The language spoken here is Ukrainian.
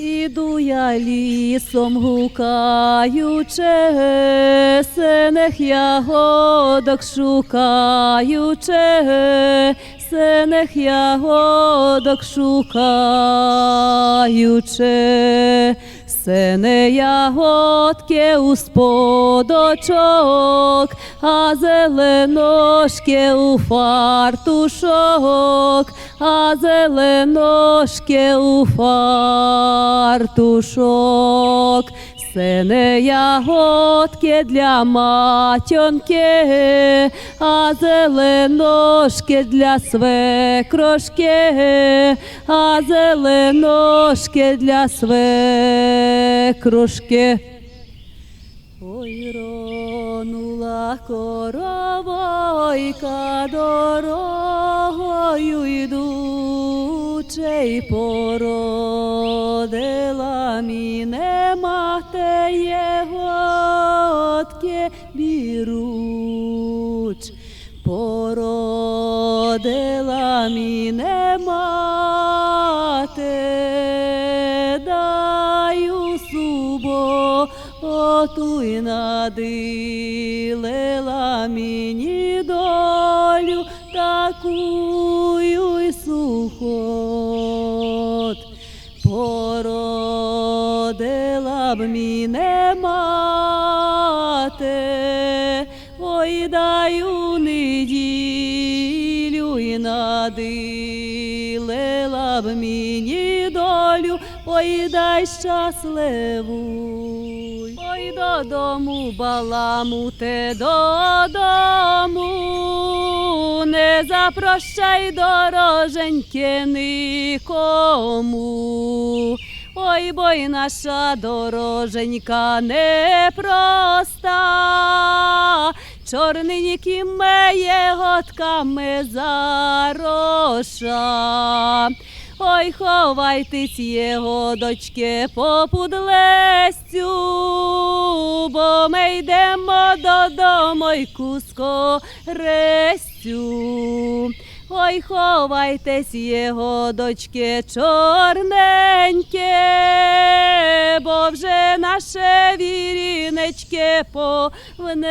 Іду я лісом гукаючи, синех ягодок шукаючи, синех ягодок шукаючи. Сине ягодки у сподочок, а зеленошки у фартушок, а зеленошки у фартушок. Сине ягодки для матьонки, а зеленошки для свекрошки, а зеленошки для свекрошки. Ой, ронула коровойка дорогою йдуче й породила мене мати єгодки біруч. Породила мене мати, суботу й надилила мені долю такую й сухот. Породила б мене мати, ой даю неділю і надилила б мені долю, ой дай щасливу. Ой додому баламуте додому, не запрощай дороженьки нікому. Ой, бой наша дороженька непроста, чорненькими єготками зароша. Ой, ховайтесь, єгодочки, попудлестю, бо ми йдемо додому й куско рестю. Ой, ховайтесь, єгодочки, чорненьке, бо вже наше вірінечки повненьке.